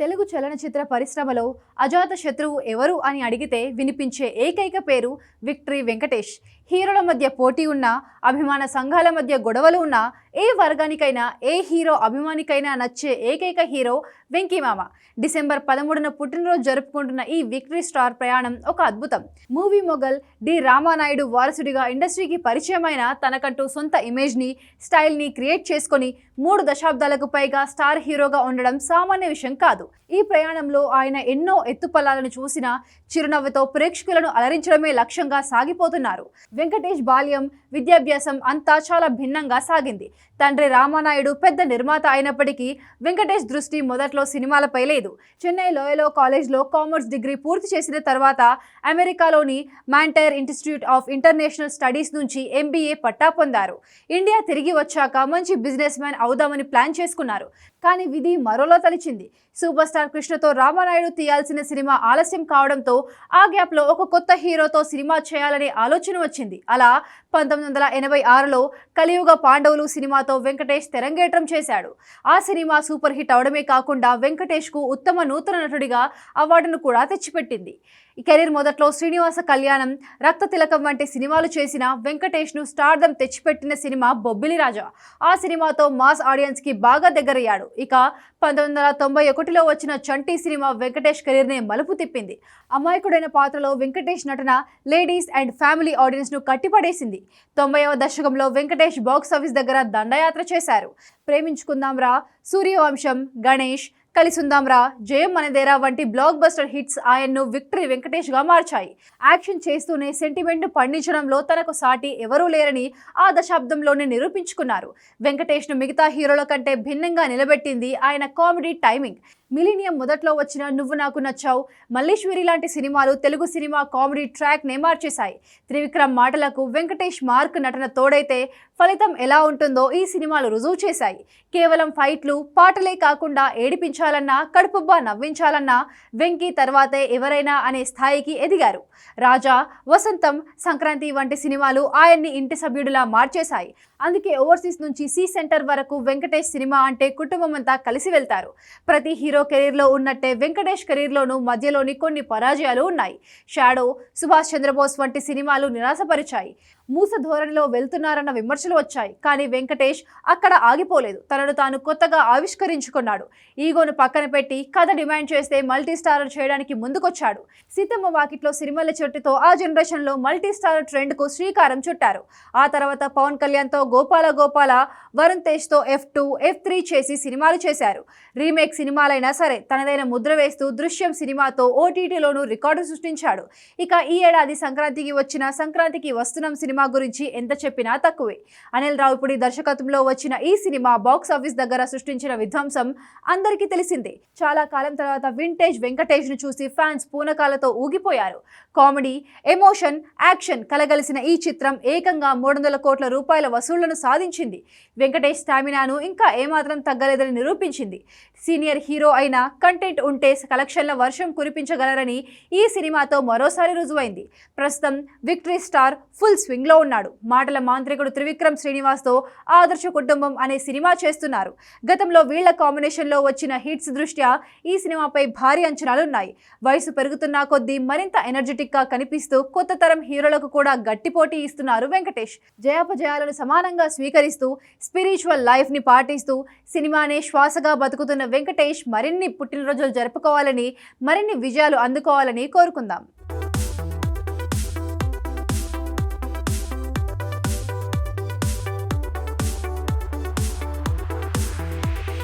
తెలుగు చలనచిత్ర పరిశ్రమలో అజాత శత్రువు ఎవరు అని అడిగితే వినిపించే ఏకైక పేరు విక్టరీ వెంకటేష్. హీరోల మధ్య పోటీ ఉన్నా అభిమాన సంఘాల మధ్య గొడవలు ఉన్నా ఏ వర్గానికైనా ఏ హీరో అభిమానికైనా నచ్చే ఏకైక హీరో వెంకీమామ. డిసెంబర్ పదమూడున పుట్టినరోజు జరుపుకుంటున్న ఈ విక్టరీ స్టార్ ప్రయాణం ఒక అద్భుతం. మూవీ మొగల్ డి రామానాయుడు వారసుడిగా ఇండస్ట్రీకి పరిచయమైన తనకంటూ సొంత ఇమేజ్ని స్టైల్ని క్రియేట్ చేసుకొని మూడు దశాబ్దాలకు పైగా స్టార్ హీరోగా ఉండడం సామాన్య విషయం కాదు. ఈ ప్రయాణంలో ఆయన ఎన్నో ఎత్తుపల్లాలను చూసిన చిరునవ్వుతో ప్రేక్షకులను అలరించడమే లక్ష్యంగా సాగిపోతున్నారు. వెంకటేష్ బాల్యం విద్యాభ్యాసం అంతా చాలా భిన్నంగా సాగింది. తండ్రి రామానాయుడు పెద్ద నిర్మాత అయినప్పటికీ వెంకటేష్ దృష్టి మొదట్లో సినిమాలపై లేదు. చెన్నై లోయలో కాలేజ్లో కామర్స్ డిగ్రీ పూర్తి చేసిన తర్వాత అమెరికాలోని Monterey institute of international studies నుంచి ఎంబీఏ పట్టా పొందారు. ఇండియా తిరిగి వచ్చాక మంచి బిజినెస్ మ్యాన్ అవుదామని ప్లాన్ చేసుకున్నారు. కానీ విధి మరోలో తలిచింది. సూపర్ సూపర్ స్టార్ కృష్ణతో రామానాయుడు తీయాల్సిన సినిమా ఆలస్యం కావడంతో ఆ గ్యాప్లో ఒక కొత్త హీరోతో సినిమా చేయాలనే ఆలోచన వచ్చింది. అలా పంతొమ్మిది వందల ఎనభై ఆరులో కలియుగ పాండవులు సినిమాతో వెంకటేష్ తెరంగేట్రం చేశాడు. ఆ సినిమా సూపర్ హిట్ అవడమే కాకుండా వెంకటేష్కు ఉత్తమ నూతన నటుడిగా అవార్డును కూడా తెచ్చిపెట్టింది. ఈ కెరీర్ మొదట్లో శ్రీనివాస కళ్యాణం రక్త తిలకం వంటి సినిమాలు చేసిన వెంకటేష్ను స్టార్దం తెచ్చిపెట్టిన సినిమా బొబ్బిలి రాజా. ఆ సినిమాతో మాస్ ఆడియన్స్కి బాగా దగ్గరయ్యాడు. ఇక పంతొమ్మిది వందల తొంభై ఒకటిలో వచ్చిన చంటి సినిమా వెంకటేష్ కెరీర్ని మలుపు తిప్పింది. అమాయకుడైన పాత్రలో వెంకటేష్ నటన లేడీస్ అండ్ ఫ్యామిలీ ఆడియన్స్ను కట్టిపడేసింది. తొంభైవ దశకంలో వెంకటేష్ బాక్స్ ఆఫీస్ దగ్గర దండయాత్ర చేశారు. ప్రేమించుకుందాంరా సూర్యవంశం గణేష్ కలిసుందాంరా జయం మనదేరా వంటి బ్లాక్ బస్టర్ హిట్స్ ఆయన్ను విక్టరీ వెంకటేష్గా మార్చాయి. యాక్షన్ చేస్తూనే సెంటిమెంట్ పండించడంలో తనకు సాటి ఎవరూ లేరని ఆ దశాబ్దంలోనే నిరూపించుకున్నారు. వెంకటేష్ను మిగతా హీరోల కంటే భిన్నంగా నిలబెట్టింది ఆయన కామెడీ టైమింగ్. మిలీనియం మొదట్లో వచ్చిన నువ్వు నాకు నచ్చావు. మల్లేశ్వరి లాంటి సినిమాలు తెలుగు సినిమా కామెడీ ట్రాక్ నే మార్చేశాయి. త్రివిక్రమ్ మాటలకు వెంకటేష్ మార్క్ నటన తోడైతే ఫలితం ఎలా ఉంటుందో ఈ సినిమాలు రుజువు చేశాయి. కేవలం ఫైట్లు పాటలే కాకుండా ఏడిపించాలన్నా కడుపుబ్బా నవ్వించాలన్నా వెంకీ తర్వాతే ఎవరైనా అనే స్థాయికి ఎదిగారు. రాజా వసంతం సంక్రాంతి వంటి సినిమాలు ఆయన్ని ఇంటి సభ్యుడిలా మార్చేశాయి. అందుకే ఓవర్సీస్ నుంచి సి సెంటర్ వరకు వెంకటేష్ సినిమా అంటే కుటుంబం అంతా కలిసి వెళ్తారు. ప్రతి హీరో కెరీర్లో ఉన్నట్టే వెంకటేష్ కెరీర్లోనూ మధ్యలోని కొన్ని పరాజయాలు ఉన్నాయి. షాడో సుభాష్ చంద్రబోస్ వంటి సినిమాలు నిరాశపరిచాయి. మూస ధోరణిలో వెళ్తున్నారన్న విమర్శలు వచ్చాయి. కానీ వెంకటేష్ అక్కడ ఆగిపోలేదు. తనను తాను కొత్తగా ఆవిష్కరించుకున్నాడు. ఈగోను పక్కన పెట్టి కథ డిమాండ్ చేస్తే మల్టీ స్టారర్ చేయడానికి ముందుకొచ్చాడు. సీతమ్మ వాకిట్లో సిరిమల్ల చెట్టుతో ఆ జనరేషన్లో మల్టీ స్టారర్ ట్రెండ్కు శ్రీకారం చుట్టారు. ఆ తర్వాత పవన్ కళ్యాణ్తో గోపాల గోపాల వరుణ్ తేజ్తో ఎఫ్ టూ ఎఫ్ త్రీ చేసి సినిమాలు చేశారు. రీమేక్ సినిమాలైనా సరే తనదైన ముద్ర వేస్తూ దృశ్యం సినిమాతో ఓటీటీలోనూ రికార్డు సృష్టించాడు. ఇక ఈ ఏడాది సంక్రాంతికి వచ్చిన సంక్రాంతికి వస్తున్నాం సినిమా సినిమా గురించి ఎంత చెప్పినా తక్కువే. అనిల్ రావుపుడి దర్శకత్వంలో వచ్చిన ఈ సినిమా బాక్స్ ఆఫీస్ దగ్గర సృష్టించిన విధ్వంసం అందరికీ తెలిసిందే. చాలా కాలం తర్వాత వింటేజ్ వెంకటేష్ను చూసి ఫ్యాన్స్ పూనకాలతో ఊగిపోయారు. కామెడీ ఎమోషన్ యాక్షన్ కలగలిసిన ఈ చిత్రం ఏకంగా మూడు వందల కోట్ల రూపాయల వసూళ్ళను సాధించింది. వెంకటేష్ స్టామినాను ఇంకా ఏమాత్రం తగ్గలేదని నిరూపించింది. సీనియర్ హీరో అయిన కంటెంట్ ఉంటే కలెక్షన్ల వర్షం కురిపించగలరని ఈ సినిమాతో మరోసారి రుజువైంది. ప్రస్తుతం విక్టరీ స్టార్ ఫుల్ స్వింగ్ లో ఉన్నాడు. మాటల మాంత్రికుడు త్రివిక్రమ్ శ్రీనివాస్తో ఆదర్శ కుటుంబం అనే సినిమా చేస్తున్నారు. గతంలో వీళ్ళ కాంబినేషన్లో వచ్చిన హిట్స్ దృష్ట్యా ఈ సినిమాపై భారీ అంచనాలున్నాయి. వయసు పెరుగుతున్న కొద్దీ మరింత ఎనర్జెటిక్గా కనిపిస్తూ కొత్త తరం హీరోలకు కూడా గట్టి పోటీ ఇస్తున్నారు వెంకటేష్. జయాపజయాలను సమానంగా స్వీకరిస్తూ స్పిరిచువల్ లైఫ్ని పాటిస్తూ సినిమానే శ్వాసగా బతుకుతున్న వెంకటేష్ మరిన్ని పుట్టినరోజులు జరుపుకోవాలని మరిన్ని విజయాలు అందుకోవాలని కోరుకుందాం.